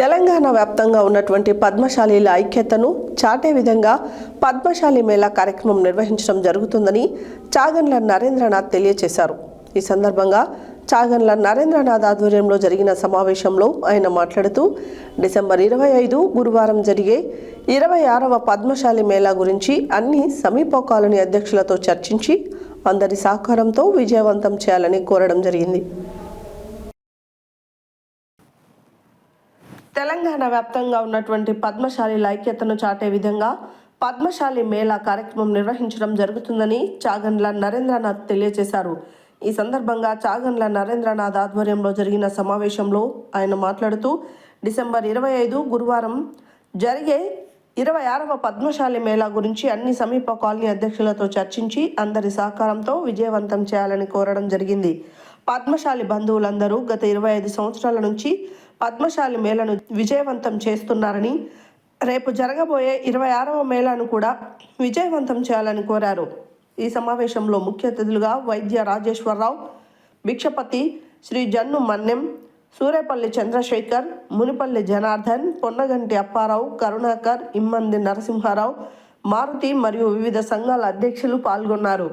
తెలంగాణ వ్యాప్తంగా ఉన్నటువంటి పద్మశాలీల ఐక్యతను చాటే విధంగా పద్మశాలి మేళా కార్యక్రమం నిర్వహించడం జరుగుతుందని చాగండ్ల నరేంద్రనాథ్ తెలియజేశారు ఈ సందర్భంగా చాగండ్ల నరేంద్రనాథ్ ఆధ్వర్యంలో జరిగిన సమావేశంలో ఆయన మాట్లాడుతూ డిసెంబర్ ఇరవై ఐదు గురువారం జరిగే ఇరవై ఆరవ పద్మశాలి మేళా గురించి అన్ని సమీప కాలనీ అధ్యక్షులతో చర్చించి అందరి సహకారంతో విజయవంతం చేయాలని కోరడం జరిగింది. తెలంగాణ వ్యాప్తంగా ఉన్నటువంటి పద్మశాలిల ఐక్యతను చాటే విధంగా పద్మశాలి మేళా కార్యక్రమం నిర్వహించడం జరుగుతుందని చాగండ్ల నరేంద్రనాథ్ తెలియజేశారు. ఈ సందర్భంగా చాగండ్ల నరేంద్రనాథ్ ఆధ్వర్యంలో జరిగిన సమావేశంలో ఆయన మాట్లాడుతూ డిసెంబర్ ఇరవై ఐదు గురువారం జరిగే ఇరవై ఆరవ పద్మశాలి మేళా గురించి అన్ని సమీప కాలనీ అధ్యక్షులతో చర్చించి అందరి సహకారంతో విజయవంతం చేయాలని కోరడం జరిగింది. పద్మశాలి బంధువులందరూ గత ఇరవై ఐదు సంవత్సరాల నుంచి పద్మశాలి మేళను విజయవంతం చేస్తున్నారని రేపు జరగబోయే ఇరవై ఆరవ మేళాను కూడా విజయవంతం చేయాలని కోరారు. ఈ సమావేశంలో ముఖ్య అతిథులుగా వైద్య రాజేశ్వరరావు భిక్షపతి శ్రీ జన్ను మన్నెం సూరేపల్లి చంద్రశేఖర్ మునిపల్లి జనార్దన్ పొన్నగంటి అప్పారావు కరుణాకర్ ఇమ్మంది నరసింహారావు మారుతి మరియు వివిధ సంఘాల అధ్యక్షులు పాల్గొన్నారు.